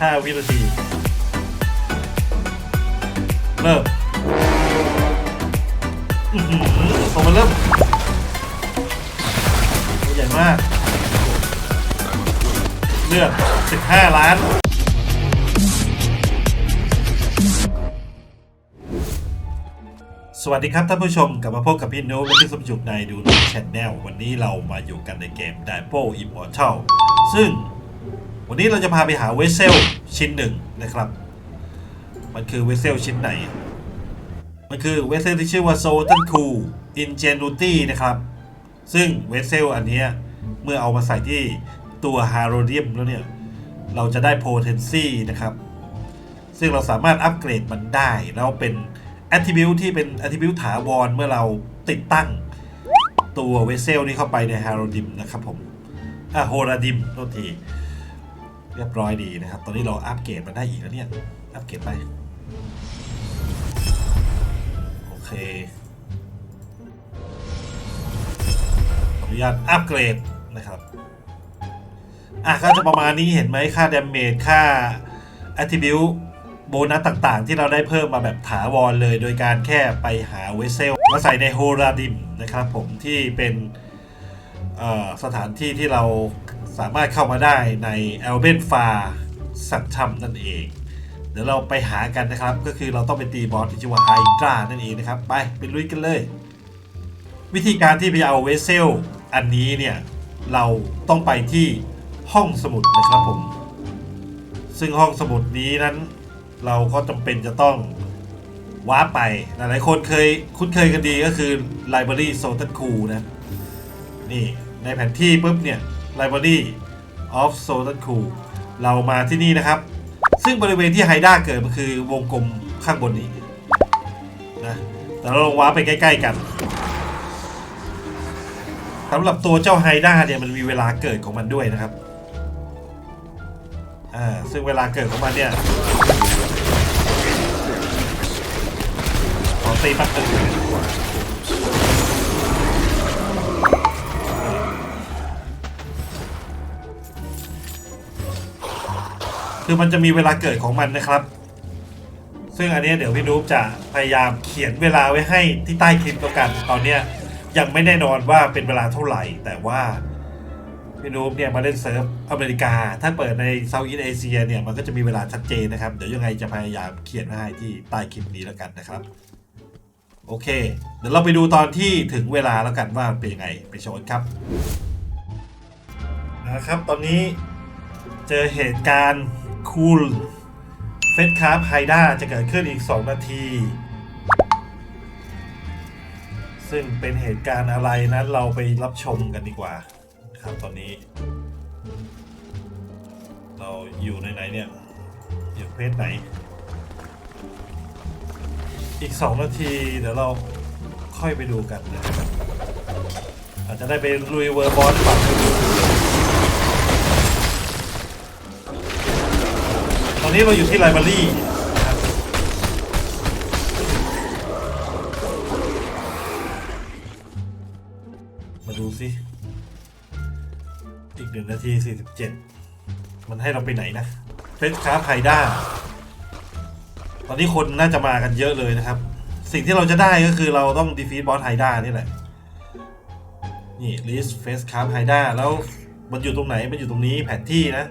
5 วินาที เริ่มอือหือตัวมันเริ่มตัวใหญ่มาก เลือด15 ล้าน สวัสดีครับท่านผู้ชมกลับมาพบกับพี่โน้ตและพี่สมจุกในดูนูชแนลวันนี้เรามาอยู่กันในเกม d i p o Immortal ซึ่ง วันนี้เราจะพาไปหาเวสเซลชิ้นหนึ่งนะครับ มันคือเวสเซลชิ้นไหน มันคือเวสเซลที่ชื่อว่า s o t a n c o Ingenuity นะครับ ซึ่งเวสเซลอันนี้เมื่อเอามาใส่ที่ตัว h a r o d i u m แล้วเนี่ย เราจะได้ Potency นะครับ ซึ่งเราสามารถอัปเกรดมันได้ แล้วเป็น Attribute ที่เป็น Attribute ถาวรเมื่อเราติดตั้งตัวเวสเซลนี้เข้าไปใน h a r o d i m นะครับผมอะโฮราดิมโทษที เรียบร้อยดีนะครับ ตอนนี้เราอัปเกรดมันได้อีกแล้วเนี่ย อัปเกรดไป โอเคขออนุญาตอัปเกรดนะครับ อะก็จะประมาณนี้เห็นไหมค่า damage ค่า attribute โบนัสต่างๆ ที่เราได้เพิ่มมาแบบถาวรเลย โดยการแค่ไปหาเวสเซลมาใส่ในโฮราดิมนะครับผมที่เป็นสถานที่ที่เรา สามารถเข้ามาได้ใน a l b e n f a r สัตว์ธรรมนั่นเอง เดี๋ยวเราไปหากันนะครับ ก็คือเราต้องไปตีบอสที่ชื่อว่าไฮดรานั่นเองนะครับ ไปไปลุยกันเลย วิธีการที่ไปเอาเวสเซลอันนี้เนี่ยเราต้องไปที่ห้องสมุดนะครับผม ซึ่งห้องสมุดนี้นั้นเราก็จำเป็นจะต้องว้าร์ปไป หลายๆคนเคยคุ้นเคยกันดีก็คือ Library s o t a n c o นะ นี่ในแผนที่ปุ๊บเนี่ย Library of s o t a n c o เรามาที่นี่นะครับ ซึ่งบริเวณที่ไฮด้าเกิดมันคือวงกลมข้างบนนี้นะแต่เราลงว้าไปใกล้ ๆ กันสำหรับตัวเจ้าไฮด้าเนี่ยมันมีเวลาเกิดของมันด้วยนะครับอ่าซึ่งเวลาเกิดของมันเนี่ยขอตีปั๊บหนึง คือมันจะมีเวลาเกิดของมันนะครับ ซึ่งอันนี้เดี๋ยวพี่นูบจะพยายามเขียนเวลาไว้ให้ที่ใต้คลิปแล้วกัน ตอนเนี้ยยังไม่แน่นอนว่าเป็นเวลาเท่าไหร่ แต่ว่าพี่นูบเนี่ยมาเล่นเซิร์ฟอเมริกา ถ้าเปิดในเซาท์อีสเอเชียเนี่ยมันก็จะมีเวลาชัดเจนนะครับ เดี๋ยวยังไงจะพยายามเขียนไว้ให้ที่ใต้คลิปนี้แล้วกันนะครับ โอเค เดี๋ยวเราไปดูตอนที่ถึงเวลาแล้วกันว่าเป็นยังไงไปชมกันครับนะครับ ตอนนี้เจอเหตุการณ์ คูลเฟสคาร์ไฮด้าจะเกิดขึ้นอีก 2 นาที ซึ่งเป็นเหตุการณ์อะไรนั้น เราไปรับชมกันดีกว่า ครับตอนนี้ เราอยู่ในไหนเนี่ย อยู่เพจไหน อีก 2 นาที เดี๋ยวเราค่อยไปดูกันนะครับอาจจะได้ไปลุยเวอร์บอลฝั่ง อนนี้เราอยู่ที่ไลบรารีมาดูสิ อีกหนึ่งนาที47มันให้เราไปไหนนะเฟสคาไฮด้า ตอนนี้คนน่าจะมากันเยอะเลยนะครับ สิ่งที่เราจะได้ก็คือเราต้องดีฟี t บอสไฮด้านี่แหละ นี่ list face card ไฮด้าแล้วมันอยู่ตรงไหน มันอยู่ตรงนี้แผนที่นะ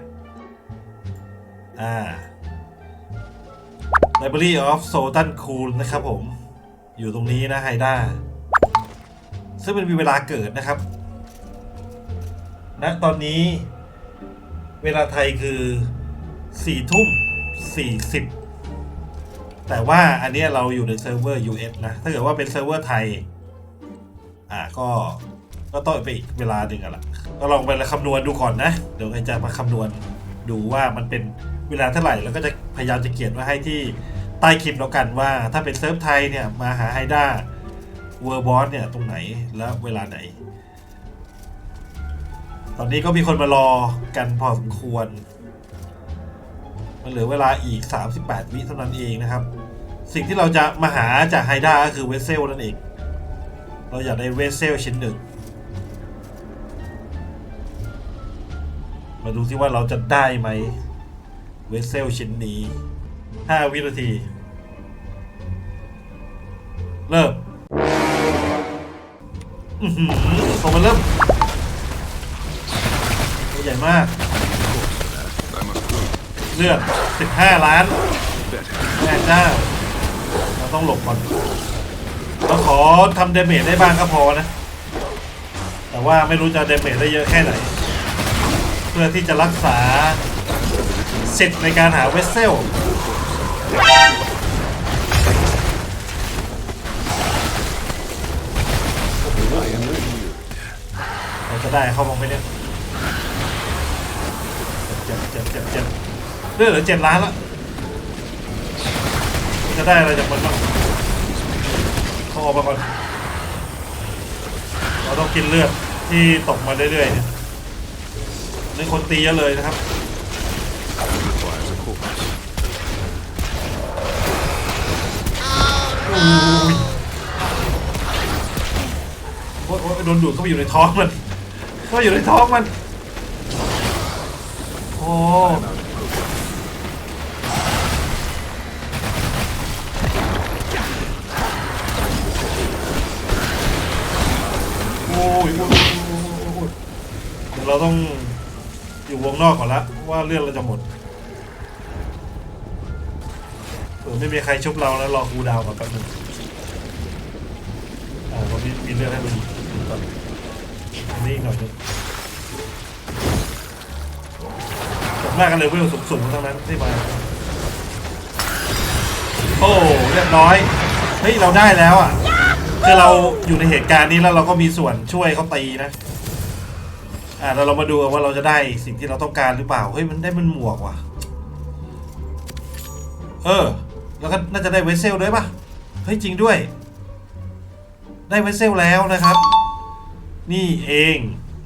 อ่า library of sultan cool นะครับผม อยู่ตรงนี้นะไฮด้าซึ่งมันมีเวลาเกิดนะครับณตอนนี้เวลาไทยคือ4ทุ่ม40แต่ว่าอันนี้เราอยู่ในเซิร์ฟเวอร์ US นะ ถ้าเกิดว่าเป็นเซิร์ฟเวอร์ไทย อ่าก็ก็ต้องไปอีกเวลาหนึ่งอะล่ะก็ลองไปคำนวณดูก่อนนะ เดี๋ยวจะมาคำนวณดูว่ามันเป็น เวลาเท่าไหร่แล้วก็จะพยายามจะเขียนไว้ให้ที่ใต้คลิปแล้วกันว่า ถ้าเป็นเซิร์ฟไทยเนี่ยมาหาไฮด้าเวอร์บอสเนี่ยตรงไหนแล้วเวลาไหน ตอนนี้ก็มีคนมารอกันพอสมควร มันเหลือเวลาอีก 38 วิเท่านั้นเองนะครับ สิ่งที่เราจะมาหาจากไฮด้าก็คือเวสเซลนั่นเอง เราอยากได้เวสเซลชิ้นหนึ่ง มาดูซิว่าเราจะได้ไหม เวสเซลชิ้นนี้ 5 วินาที เริ่มอือหือตัวมันเริ่มตัวใหญ่มาก เลือด15 ล้านแม่เจ้าเราต้องหลบก่อนเราขอทำเดเมจได้บ้างก็พอนะ แต่ว่าไม่รู้จะเดเมจได้เยอะแค่ไหน เพื่อที่จะรักษา สิทธิ์ในการหาเวสเซลเราจะได้เข้ามาไหมเนี่ยเจ็บเจ็บเจ็บเจ็บเลือดเหลือเจ็ดล้านแล้วจะได้อะไรจากมันบ้างเขาออกมาก่อน เราต้องกินเลือดที่ตกมาเรื่อยๆเนี่ยนี่คนตีเยอะเลยนะครับ โอ้ยโอ้ยโดนดูดเข้าไปอยู่ในท้องมันเข้าไปอยู่ในท้องมัน โอ้ยโอ้ยโอ้ยโอ้ยโอ้ยโอ้ยเดี๋ยวเราต้องอยู่วงนอกก่อนละว่าเลือดเราจะหมด ไม่มีใครชุบเราแล้วรอคูดาวก่อนแป๊บนึงอ่าผมมีมีเลือดให้ดูก่อนนนี้หน่อยนึงมากกันเลยเวลสูงๆทั้งนั้นที่มาโอ้เรียบร้อยเฮ้ยเราได้แล้วอะคือเราอยู่ในเหตุการณ์นี้แล้วเราก็มีส่วนช่วยเขาตีนะอ่าเราเรามาดูว่าเราจะได้สิ่งที่เราต้องการหรือเปล่าเฮ้ยมันได้มันหมวกว่ะ เออ แล้วก็น่าจะได้เวสเซลด้วยปะเฮ้ยจริงด้วย ได้เวสเซลแล้วนะครับ นี่เอง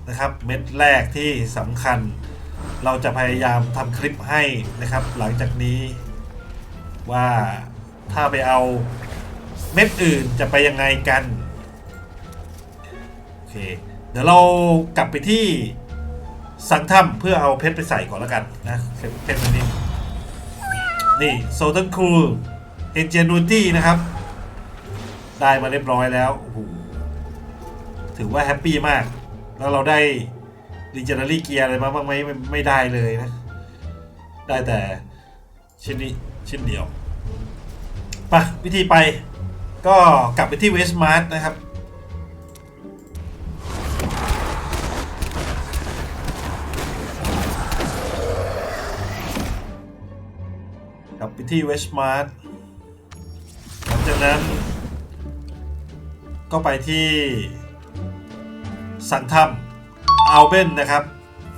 นะครับเม็ดแรกที่สำคัญ เราจะพยายามทำคลิปให้นะครับ หลังจากนี้ว่าถ้าไปเอาเม็ดอื่นจะไปยังไงกันโอเคเดี๋ยวเรากลับไปที่สังถ้ำเพื่อเอาเพชรไปใส่ก่อนแล้วกันนะเพชรเพชรอัน นี่โซ l ันคูลเอนเจนูตี้นะครับ ได้มาเรียบร้อยแล้วโอ้โหถือว่าแฮปปี้มาก แล้วเราได้ดิจิทัลลี่เกียร์อะไรมาบ้างไหมไม่ได้เลยนะ ได้แต่ชิ้นนี้ชิ้นเดียวไปะวิธีไปก็กลับไปที่เวสต์มาร์ทนะครับ ที่เวสต์มาร์ทหลังจากนั้นก็ไปที่สังถ้ำอัลเบนนะครับ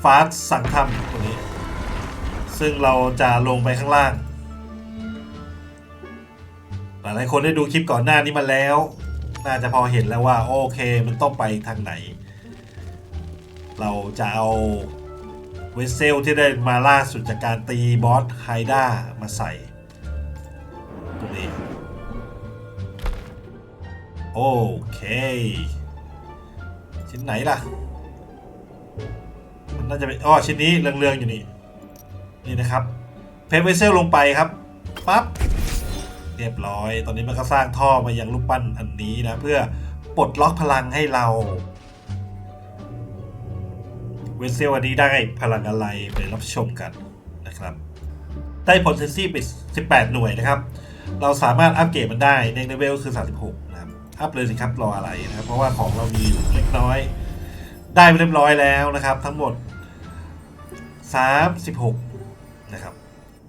ฟาสสังถ้ำตัวนี้ ซึ่งเราจะลงไปข้างล่าง หลายๆคนได้ดูคลิปก่อนหน้านี้มาแล้ว น่าจะพอเห็นแล้วว่า โอเคมันต้องไปทางไหน เราจะเอาเวสเซลที่ได้มาล่าสุดจากการตีบอสไฮด้ามาใส่ นี้โอเค ชิ้นไหนล่ะ มันน่าจะเป็นอ๋อชิ้นนี้เรืองๆอยู่นี่ นี่นะครับเพเวเซลลงไปครับปั๊บเรียบร้อย ตอนนี้มันก็สร้างท่อมายังรูปปั้นอันนี้นะ เพื่อปลดล็อกพลังให้เรา เวเซลอันนี้ได้พลังอะไรไปรับชมกันนะครับ ได้ผลเซนซี่ไป18 หน่วยนะครับ เราสามารถอัปเกรดมันได้ในเลเวลคือ 36 นะครับ อัพเลยสิครับรออะไรนะครับ เพราะว่าของเรามีอยู่เล็กน้อย ได้ไปเรียบร้อยแล้วนะครับ ทั้งหมด 36 นะครับ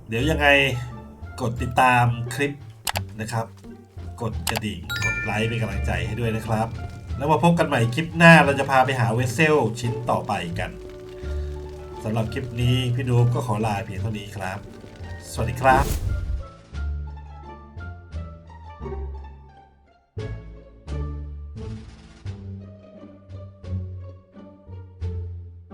เดี๋ยวยังไงกดติดตามคลิปนะครับ กดกระดิ่ง กดไลค์เป็นกำลังใจให้ด้วยนะครับ แล้วมาพบกันใหม่คลิปหน้าเราจะพาไปหาเวสเซลชิ้นต่อไปกันสำหรับคลิปนี้พี่นูก็ขอลาเพียงเท่านี้ครับ สวัสดีครับ Thank you